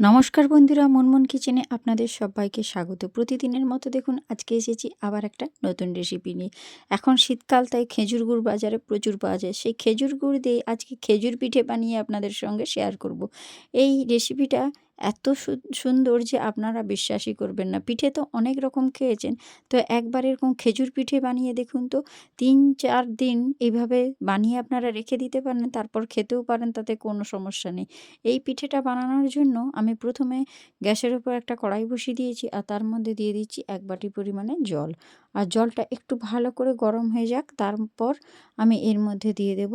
নমস্কার বন্ধুরা, মনমন কিচেনে আপনাদের সবাইকে স্বাগত। প্রতিদিনের মতো দেখুন, আজকে এসেছি আবার একটা নতুন রেসিপি নিয়ে। এখন শীতকাল, তাই খেজুর গুড় বাজারে প্রচুর পাওয়া যায়। সেই খেজুর গুড় দিয়ে আজকে খেজুর পিঠে বানিয়ে আপনাদের সঙ্গে শেয়ার করব। এই রেসিপিটা এত সুন্দর যে আপনারা বিশ্বাসই করবেন না। পিঠে তো অনেক রকম খেয়েছেন। তো একবার এরকম খেজুর পিঠে বানিয়ে দেখুন তো, তিন চার দিন এইভাবে বানিয়ে আপনারা রেখে দিতে পারেন, তারপর খেতেও পারেন, তাতে কোনো সমস্যা নেই। এই পিঠেটা বানানোর জন্য আমি প্রথমে গ্যাসের উপর একটা কড়াই বসিয়ে দিয়েছি আর তার মধ্যে দিয়ে দিচ্ছি এক বাটি পরিমাণে জল। আর জলটা একটু ভালো করে গরম হয়ে যাক, তারপর আমি এর মধ্যে দিয়ে দেব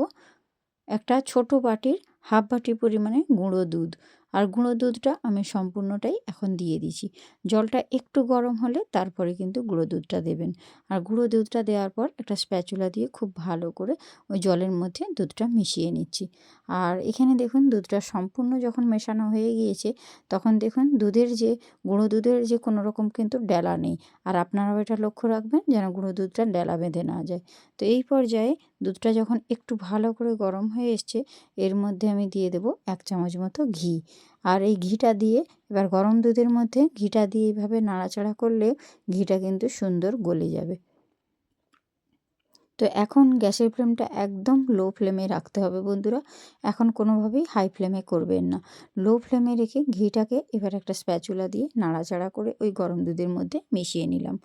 একটা ছোট বাটির হাফ বাটি পরিমাণে গুঁড়ো দুধ। আর গুঁড়ো দুধটা আমি সম্পূর্ণটাই এখন দিয়ে দিচ্ছি জলটা একটু গরম হলে তারপরে কিন্তু গুঁড়ো দুধটা দেবেন। আর গুঁড়ো দুধটা দেওয়ার পর একটা স্প্যাচুলা দিয়ে খুব ভালো করে ওই জলের মধ্যে দুধটা মিশিয়ে নিচ্ছি। আর এখানে দেখুন দুধটা সম্পূর্ণ যখন মেশানো হয়ে গিয়েছে, তখন দেখুন দুধের যে, গুঁড়ো দুধের যে কোনো রকম কিন্তু ডেলা নেই। আর আপনারাও এটা লক্ষ্য রাখবেন যেন গুঁড়ো দুধটা ডেলা বেঁধে না যায়। তো এই পর্যায়ে দুধটা যখন একটু ভালো করে গরম হয়ে এসছে, এর মধ্যে আমি দিয়ে দেব এক চামচ মতো ঘি। আর এই ঘিটা দিয়ে এবার গরম দুধের মধ্যে ঘিটা দিয়ে এইভাবে নাড়াচাড়া করলে ঘিটা কিন্তু সুন্দর গলে যাবে। তো এখন গ্যাসের ফ্লেমটা একদম লো ফ্লেমে রাখতে হবে বন্ধুরা। এখন কোনোভাবেই হাই ফ্লেমে করবেন না। লো ফ্লেমে রেখে ঘিটাকে এবার একটা স্প্যাচুলা দিয়ে নাড়াচাড়া করে ওই গরম দুধের মধ্যে মিশিয়ে নিলাম।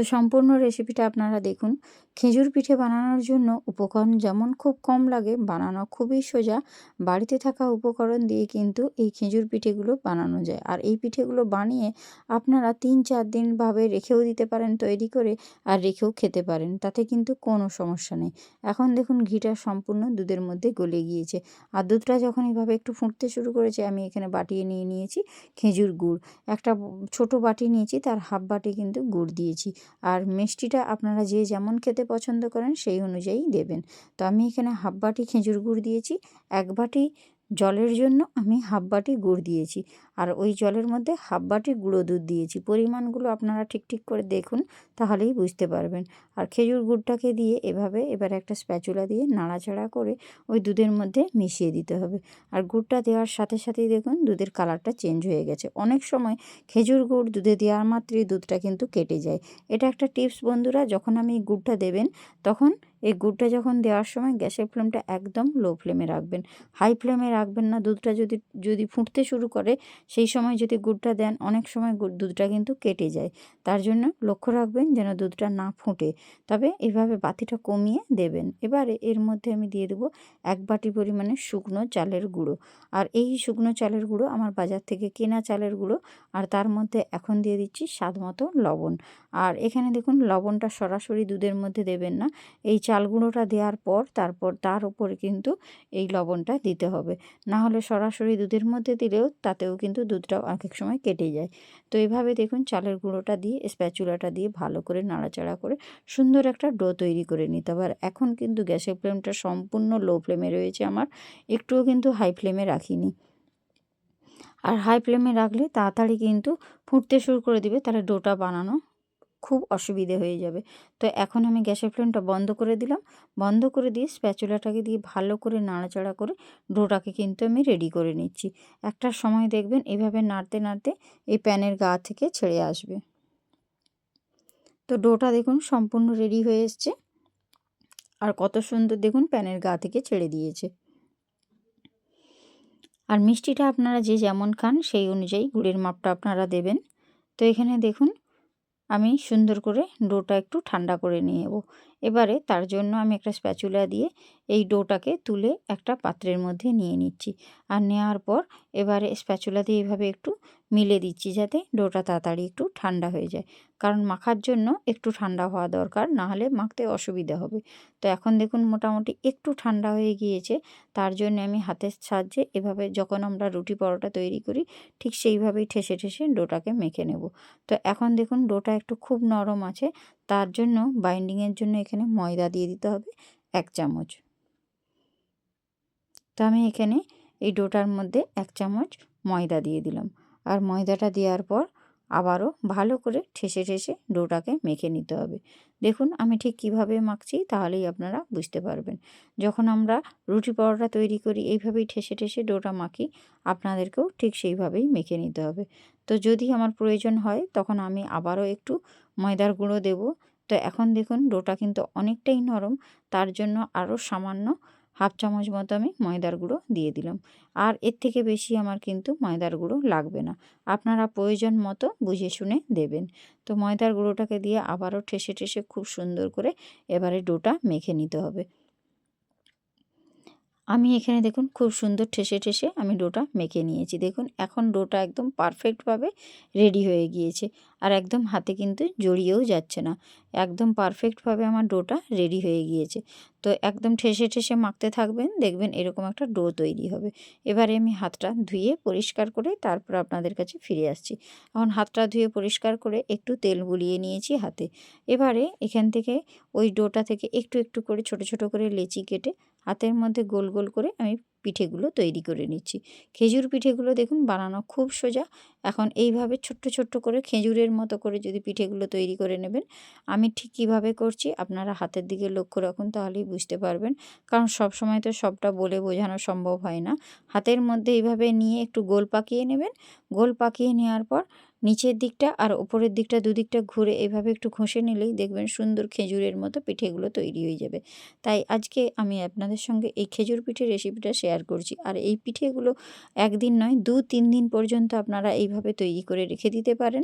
তো সম্পূর্ণ রেসিপিটা আপনারা দেখুন। খেজুর পিঠে বানানোর জন্য উপকরণ যেমন খুব কম লাগে, বানানো খুবই সোজা। বাড়িতে থাকা উপকরণ দিয়ে কিন্তু এই খেজুর পিঠেগুলো বানানো যায়। আর এই পিঠেগুলো বানিয়ে আপনারা তিন চার দিনভাবে রেখেও দিতে পারেন, তৈরি করে আর রেখেও খেতে পারেন। তাতে কিন্তু কোনো সমস্যা নেই। এখন দেখুন ঘিটা সম্পূর্ণ দুধের মধ্যে গলে গিয়েছে। আর দুধটা যখন এইভাবে একটু ফুটতে শুরু করেছে, আমি এখানে বাটিয়ে নিয়ে নিয়েছি খেজুর গুড়। একটা ছোট বাটি নিয়েছি, তার হাফ বাটি কিন্তু গুড় দিয়েছি। আর মিষ্টিটা আপনারা যে যেমন খেতে পছন্দ করেন সেই অনুযায়ী দেবেন। তো আমি এখানে হাফ বাটি খেজুর গুড় দিয়েছি, এক বাটি জলের জন্য আমি হাফ বাটি গুড় দিয়েছি। আর ওই জলের মধ্যে হাফ বাটি গুঁড়ো দুধ দিয়েছি। পরিমাণগুলো আপনারা ঠিক ঠিক করে দেখুন, তাহলেই বুঝতে পারবেন। আর খেজুর গুড়টাকে দিয়ে এভাবে এবার একটা স্প্যাচুলা দিয়ে নাড়াচাড়া করে ওই দুধের মধ্যে মিশিয়ে দিতে হবে। আর গুড়টা দেওয়ার সাথে সাথেই দেখুন, দুধের কালারটা চেঞ্জ হয়ে গেছে। অনেক সময় খেজুর গুড় দুধে দেওয়ার মাত্রই দুধটা কিন্তু কেটে যায়। এটা একটা টিপস বন্ধুরা, যখন আমি গুড়টা দেবেন, তখন এই গুড়টা যখন দেওয়ার সময় গ্যাসের ফ্লেমটা একদম লো ফ্লেমে রাখবেন। হাই ফ্লেমে রাখবেন না, দুধটা যদি যদি ফুটতে শুরু করে সেই সময় যদি গুড়টা দেন, অনেক সময় দুধটা কিন্তু কেটে যায়। তার জন্য লক্ষ্য রাখবেন যেন দুধটা না ফুটে। তবে এভাবে বাতিটা কমিয়ে দেবেন। এবারে এর মধ্যে আমি দিয়ে দেবো এক বাটি পরিমাণে শুকনো চালের গুঁড়ো। আর এই শুকনো চালের গুঁড়ো আমার বাজার থেকে কেনা চালের গুঁড়ো। আর তার মধ্যে এখন দিয়ে দিচ্ছি স্বাদ মতো লবণ। আর এখানে দেখুন লবণটা সরাসরি দুধের মধ্যে দেবেন না। এই চাল গুঁড়োটা দেওয়ার পর তারপর তার উপরে কিন্তু এই লবণটা দিতে হবে। না হলে সরাসরি দুধের মধ্যে দিলেও তাতেও কিন্তু দুধটা এক সময় কেটে যায়। তো এইভাবে দেখুন চালের গুঁড়োটা দিয়ে, স্প্যাচুলাটা দিয়ে ভালো করে নাড়াচাড়া করে সুন্দর একটা ডো তৈরি করে নিতে হবে। আর এখন কিন্তু গ্যাসের ফ্লেমটা সম্পূর্ণ লো ফ্লেমে রয়েছে আমার, একটুও কিন্তু হাই ফ্লেমে রাখিনি। আর হাই ফ্লেমে রাখলে তাড়াতাড়ি কিন্তু ফুটতে শুরু করে দিবে, তাহলে ডোটা বানানো খুব অসুবিধে হয়ে যাবে। তো এখন আমি গ্যাসের ফ্লেমটা বন্ধ করে দিলাম। বন্ধ করে দিয়ে স্প্যাচুলাটাকে দিয়ে ভালো করে নাড়াচাড়া করে ডোটাকে কিন্তু আমি রেডি করে নিচ্ছি। একটা সময় দেখবেন এভাবে নাড়তে নাড়তে এই প্যানের গা থেকে ছেড়ে আসবে। তো ডোটা দেখুন সম্পূর্ণ রেডি হয়ে এসছে। আর কত সুন্দর দেখুন প্যানের গা থেকে ছেড়ে দিয়েছে। আর মিষ্টিটা আপনারা যে যেমন খান সেই অনুযায়ী গুড়ের মাপটা আপনারা দেবেন। তো এখানে দেখুন আমি সুন্দর করে ডোটা একটু ঠান্ডা করে নিয়ে নেব। এবারে তার জন্য আমি একটা স্প্যাচুলা দিয়ে এই ডোটাকে তুলে একটা পাত্রের মধ্যে নিয়ে নিচ্ছি। আর নেওয়ার পর এবারে স্প্যাচুলা দিয়ে এভাবে একটু মিলে দিচ্ছি যাতে ডোটা তাড়াতাড়ি একটু ঠান্ডা হয়ে যায়। কারণ মাখার জন্য একটু ঠান্ডা হওয়া দরকার, না হলে মাখতে অসুবিধা হবে। তো এখন দেখুন মোটামুটি একটু ঠান্ডা হয়ে গিয়েছে, তার জন্য আমি হাতের সাহায্যে এভাবে যখন আমরা রুটি পরোটা তৈরি করি, ঠিক সেইভাবেই ঠেসে ঠেসে ডোটাকে মেখে নেব। তো এখন দেখুন ডোটা একটু খুব নরম আছে তার জন্য বাইন্ডিংয়ের জন্য এখানে ময়দা দিয়ে দিতে হবে এক চামচ। তো আমি এখানে এই ডোটার মধ্যে এক চামচ ময়দা দিয়ে দিলাম। আর ময়দাটা দেওয়ার পর আবারও ভালো করে ঠেসে ঠেসে ডোটাকে মেখে নিতে হবে। দেখুন আমি ঠিক কীভাবে মাখছি তাহলেই আপনারা বুঝতে পারবেন। যখন আমরা রুটি পরোটা তৈরি করি, এইভাবেই ঠেসে ঠেসে ডোটা মাখি, আপনাদেরকেও ঠিক সেইভাবেই মেখে নিতে হবে। তো যদি আমার প্রয়োজন হয়, তখন আমি আবারও একটু ময়দার গুঁড়ো দেব। তো এখন দেখুন, ডোটা কিন্তু অনেকটাই নরম, তার জন্য আরও সামান্য হাফ চামচ মতো আমি ময়দার গুঁড়ো দিয়ে দিলাম। আর এর থেকে বেশি আমার কিন্তু ময়দার গুঁড়ো লাগবে না। আপনারা প্রয়োজন মতো বুঝে শুনে দেবেন। তো ময়দার গুঁড়োটাকে দিয়ে আবারও ঠেসে ঠেসে খুব সুন্দর করে এবারে ডোটা মেখে নিতে হবে। আমি এখানে দেখুন খুব সুন্দর ঠেসে ঠেসে আমি ডোটা মেখে নিয়েছি। দেখুন এখন ডোটা একদম পারফেক্টভাবে রেডি হয়ে গিয়েছে আর একদম হাতে কিন্তু জড়িয়েও যাচ্ছে না। একদম পারফেক্টভাবে আমার ডোটা রেডি হয়ে গিয়েছে। তো একদম ঠেসে ঠেসে মাখতে থাকবেন, দেখবেন এরকম একটা ডো তৈরি হবে। এবারে আমি হাতটা ধুয়ে পরিষ্কার করে তারপর আপনাদের কাছে ফিরে আসছি। এখন হাতটা ধুয়ে পরিষ্কার করে একটু তেল গুলিয়ে নিয়েছি হাতে। এবারে এখান থেকে ওই ডোটা থেকে একটু একটু করে ছোট ছোট করে লেচি কেটে হাতের মধ্যে গোল গোল করে আমি পিঠেগুলো তৈরি করে নিচ্ছি। খেজুর পিঠেগুলো দেখুন বানানো খুব সোজা। এখন এইভাবে ছোট্ট ছোট্ট করে খেজুরের মতো করে যদি পিঠেগুলো তৈরি করে নেবেন, আমি ঠিক কীভাবে করছি আপনারা হাতের দিকে লক্ষ্য রাখুন তাহলেই বুঝতে পারবেন। কারণ সব সময় তো সবটা বলে বোঝানো সম্ভব হয় না। হাতের মধ্যে এইভাবে নিয়ে একটু গোল পাকিয়ে নেবেন। গোল পাকিয়ে নেওয়ার পর নিচের দিকটা আর ওপরের দিকটা দুদিকটা ঘুরে এভাবে একটু ঘষে নিলেই দেখবেন সুন্দর খেজুরের মতো পিঠেগুলো তৈরি হয়ে যাবে। তাই আজকে আমি আপনাদের সঙ্গে এই খেজুর পিঠের রেসিপিটা শেয়ার করছি। আর এই পিঠেগুলো একদিন নয় দু তিন দিন পর্যন্ত আপনারা এইভাবে তৈরি করে রেখে দিতে পারেন।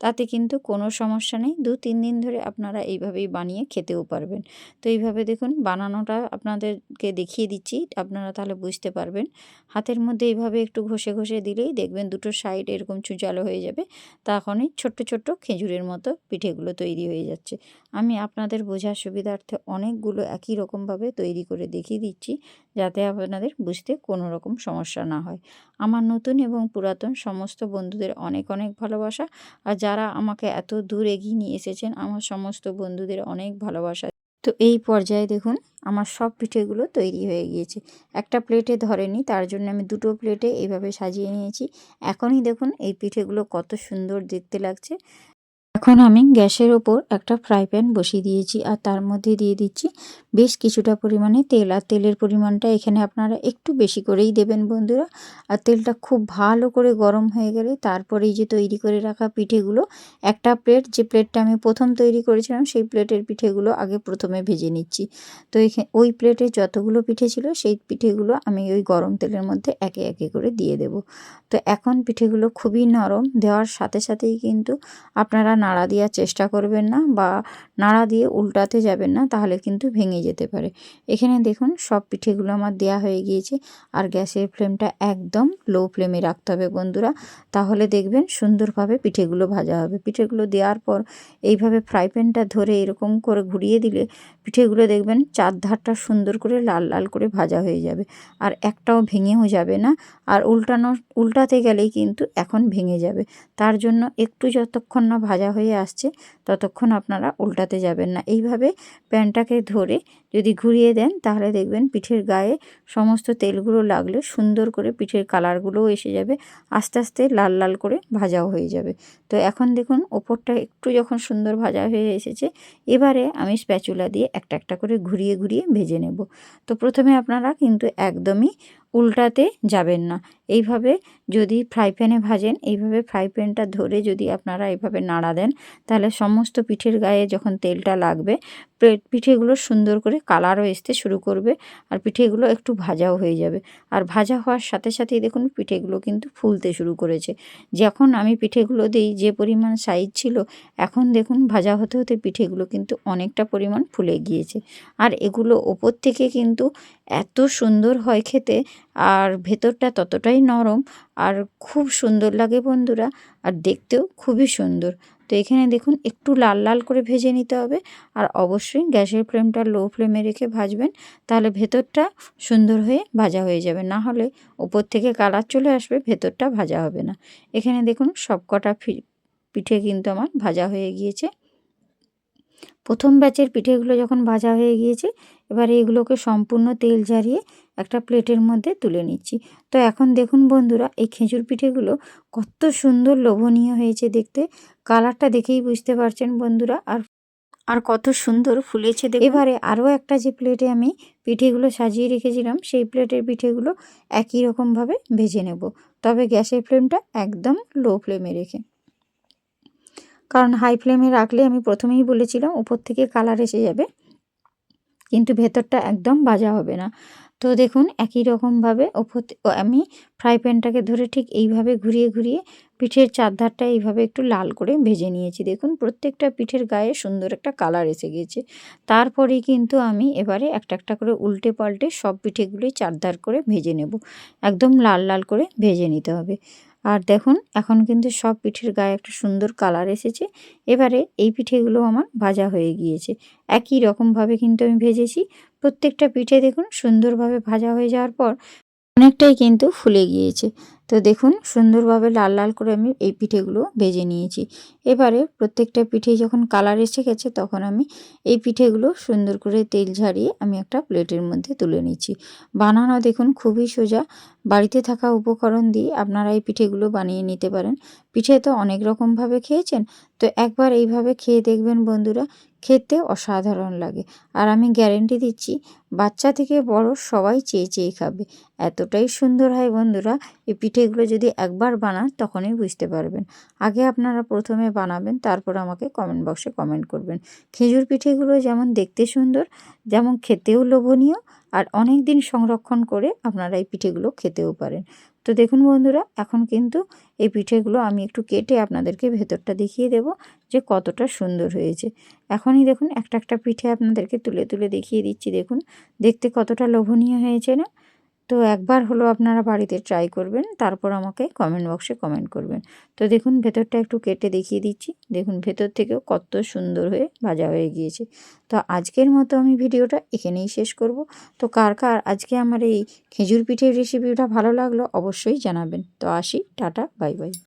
তাতে কিন্তু কোনো সমস্যা নেই। দু তিন দিন ধরে আপনারা এইভাবেই বানিয়ে খেতেও পারবেন। তো এইভাবে দেখুন, বানানোটা আপনাদেরকে দেখিয়ে দিচ্ছি। আপনারা তাহলে বুঝতে পারবেন। হাতের মধ্যে এইভাবে একটু ঘষে ঘষে দিলেই দেখবেন দুটো সাইড এরকম চুচালো হয়ে যাবে। তখনই ছোট্ট ছোট্ট খেজুরের মতো পিঠেগুলো তৈরি হয়ে যাচ্ছে। আমি আপনাদের বোঝার সুবিধার্থে অনেকগুলো একই রকমভাবে তৈরি করে দেখিয়ে দিচ্ছি, যাতে আপনাদের বুঝতে কোনো রকম সমস্যা না হয়। আমার নতুন এবং পুরাতন সমস্ত বন্ধুদের অনেক অনেক ভালোবাসা। আর যারা আমাকে এত দূর এগিয়ে নিয়ে এসেছেন, আমার সমস্ত বন্ধুদের অনেক ভালোবাসা। তো এই পর্যায়ে দেখুন, আমার সব পিঠেগুলো তৈরি হয়ে গিয়েছে। একটা প্লেটে ধরেনি, তার জন্য আমি দুটো প্লেটে এইভাবে সাজিয়ে নিয়েছি। এখনই দেখুন, এই পিঠেগুলো কত সুন্দর দেখতে লাগছে। এখন আমি গ্যাসের ওপর একটা ফ্রাই প্যান বসিয়ে দিয়েছি আর তার মধ্যে দিয়ে দিচ্ছি বেশ কিছুটা পরিমাণে তেল। আর তেলের পরিমাণটা এখানে আপনারা একটু বেশি করেই দেবেন বন্ধুরা। আর তেলটা খুব ভালো করে গরম হয়ে গেলে তারপরেই যে তৈরি করে রাখা পিঠেগুলো, একটা প্লেট যে প্লেটটা আমি প্রথম তৈরি করেছিলাম সেই প্লেটের পিঠেগুলো আগে প্রথমে ভেজে নিচ্ছি। তো এখানে ওই প্লেটে যতগুলো পিঠে ছিল সেই পিঠেগুলো আমি ওই গরম তেলের মধ্যে একে একে করে দিয়ে দেব। তো এখন পিঠেগুলো খুবই নরম দেওয়ার সাথে সাথেই কিন্তু আপনারা নাড়া দেওয়ার চেষ্টা করবেন না বা নাড়া দিয়ে উল্টাতে যাবেন না, তাহলে কিন্তু ভেঙে যেতে পারে। এখানে দেখুন, সব পিঠেগুলো আমার দেয়া হয়ে গিয়েছে আর গ্যাসের ফ্লেমটা একদম লো ফ্লেমে রাখতে হবে বন্ধুরা। তাহলে দেখবেন সুন্দরভাবে পিঠেগুলো ভাজা হবে। পিঠেগুলো দেওয়ার পর এইভাবে ফ্রাই প্যানটা ধরে এরকম করে ঘুরিয়ে দিলে পিঠেগুলো দেখবেন চার ধারটা সুন্দর করে লাল লাল করে ভাজা হয়ে যাবে আর একটাও ভেঙেও যাবে না আর উল্টানো, উল্টাতে গেলেই কিন্তু এখন ভেঙে যাবে। তার জন্য একটু যতক্ষণ না ভাজা হয়ে আসছে, ততক্ষণ আপনারা উল্টাতে যাবেন না। এইভাবে প্যানটাকে ধরে যদি ঘুরিয়ে দেন, তাহলে দেখবেন পিঠের গায়ে সমস্ত তেলগুলো লাগলে সুন্দর করে পিঠের কালারগুলোও এসে যাবে, আস্তে আস্তে লাল লাল করে ভাজাও হয়ে যাবে। তো এখন দেখুন, ওপরটা একটু যখন সুন্দর ভাজা হয়ে এসেছে, এবারে আমি স্প্যাচুলা দিয়ে একটা একটা করে ঘুরিয়ে ঘুরিয়ে ভেজে নেব। তো প্রথমে আপনারা কিন্তু একদমই উল্টাতে যাবেন না। এইভাবে যদি ফ্রাই প্যানে ভাজেন, এইভাবে ফ্রাই প্যানটা ধরে যদি আপনারা এইভাবে নাড়া দেন, তাহলে সমস্ত পিঠের গায়ে যখন তেলটা লাগবে প্লেট পিঠেগুলো সুন্দর করে কালারও আসতে শুরু করবে আর পিঠেগুলো একটু ভাজাও হয়ে যাবে। আর ভাজা হওয়ার সাথে সাথেই দেখুন, পিঠেগুলো কিন্তু ফুলতে শুরু করেছে। যখন আমি পিঠেগুলো দিই যে পরিমাণ সাইজ ছিল, এখন দেখুন ভাজা হতে হতে পিঠেগুলো কিন্তু অনেকটা পরিমাণ ফুলে গিয়েছে। আর এগুলো ওপর থেকে কিন্তু এত সুন্দর হয় খেতে, আর ভেতরটা ততটাই নরম, আর খুব সুন্দর লাগে বন্ধুরা, আর দেখতেও খুবই সুন্দর। তো এখানে দেখুন একটু লাল লাল করে ভেজে নিতে হবে। আর অবশ্যই গ্যাসের ফ্লেমটা লো ফ্লেমে রেখে ভাজবেন। তাহলে ভেতরটা সুন্দর হয়ে ভাজা হয়ে যাবে। না হলে ওপর থেকে কালার চলে আসবে, ভেতরটা ভাজা হবে না। এখানে দেখুন সব কটা পিঠে কিন্তু আমার ভাজা হয়ে গিয়েছে। প্রথম ব্যাচের পিঠেগুলো যখন ভাজা হয়ে গিয়েছে, এবার এগুলোকে সম্পূর্ণ তেল ঝারিয়ে একটা প্লেটের মধ্যে তুলে নিচ্ছি। তো এখন দেখুন বন্ধুরা এই খেজুর পিঠেগুলো কত সুন্দর লোভনীয় হয়েছে দেখতে। কালারটা দেখেই বুঝতে পারছেন বন্ধুরা আর আর কত সুন্দর ফুলেছে দেখুন। এবারে আরও একটা যে প্লেটে আমি পিঠেগুলো সাজিয়ে রেখেছিলাম সেই প্লেটের পিঠেগুলো একই রকমভাবে ভেজে নেব। তবে গ্যাসের ফ্লেমটা একদম লো ফ্লেমে রেখে। কারণ হাই ফ্লেমে রাখলে আমি প্রথমেই বলেছিলাম উপর থেকে কালার এসে যাবে। কিন্তু ভেতরটা একদম ভাজা হবে না। তো দেখুন, একই রকমভাবে ওপর আমি ফ্রাই প্যানটাকে ধরে ঠিক এইভাবে ঘুরিয়ে ঘুরিয়ে পিঠের চারধারটা এইভাবে একটু লাল করে ভেজে নিয়েছি। দেখুন, প্রত্যেকটা পিঠের গায়ে সুন্দর একটা কালার এসে গেছে তারপরেই কিন্তু আমি এবারে একটা একটা করে উল্টে পাল্টে সব পিঠেগুলোই চারধার করে ভেজে নেব। একদম লাল লাল করে ভেজে নিতে হবে। আর দেখুন, এখন কিন্তু সব পিঠের গায়ে একটা সুন্দর কালার এসেছে। এবারে এই পিঠেগুলো আমার ভাজা হয়ে গিয়েছে। একই রকমভাবে কিন্তু আমি ভেজেছি। প্রত্যেকটা পিঠে দেখুন, সুন্দরভাবে ভাজা হয়ে যাওয়ার পর অনেকটাই কিন্তু ফুলে গিয়েছে। তো দেখুন, সুন্দরভাবে লাল লাল করে আমি এই পিঠেগুলো ভেজে নিয়েছি। এবারে প্রত্যেকটা পিঠে যখন কালার এসে গেছে, তখন আমি এই পিঠেগুলো সুন্দর করে তেল ঝারিয়ে আমি একটা প্লেটের মধ্যে তুলে নিচ্ছি। বানানো দেখুন খুবই সোজা। বাড়িতে থাকা উপকরণ দিয়ে আপনারা এই পিঠেগুলো বানিয়ে নিতে পারেন। পিঠে তো অনেক রকমভাবে খেয়েছেন, তো একবার এইভাবে খেয়ে দেখবেন বন্ধুরা, খেতে অসাধারণ লাগে। আর আমি গ্যারেন্টি দিচ্ছি, বাচ্চা থেকে বড় সবাই চেয়ে চেয়ে খাবে। এতটাই সুন্দর হয় বন্ধুরা, এই পিঠেগুলো যদি একবার বানান, তখনই বুঝতে পারবেন। আগে আপনারা প্রথমে বানাবেন, তারপর আমাকে কমেন্ট বক্সে কমেন্ট করবেন। খেজুর পিঠেগুলো যেমন দেখতে সুন্দর, যেমন খেতেও লোভনীয়, আর অনেক দিন সংরক্ষণ করে আপনারা এই পিঠেগুলো খেতেও পারেন। তো দেখুন বন্ধুরা, এখন কিন্তু এই পিঠেগুলো আমি একটু কেটে আপনাদেরকে ভেতরটা দেখিয়ে দেব যে কতটা সুন্দর হয়েছে। এখনই দেখুন, একটা একটা পিঠে আপনাদেরকে তুলে তুলে দেখিয়ে দিচ্ছি। দেখুন, দেখতে কতটা লোভনীয় হয়েছে না? তো একবার হলো আপনারা বাড়িতে ট্রাই করবেন, তারপর আমাকে কমেন্ট বক্সে কমেন্ট করবেন। তো দেখুন, ভেতরটা একটু কেটে দেখিয়ে দিচ্ছি। দেখুন, ভেতর থেকেও কত সুন্দর হয়ে ভাজা হয়ে গিয়েছে। তো আজকের মতো আমি ভিডিওটা এখানেই শেষ করব। তো কার কার আজকে আমার এই খেজুর পিঠের রেসিপিটা ভালো লাগল, অবশ্যই জানাবেন। তো আসি, টাটা বাই বাই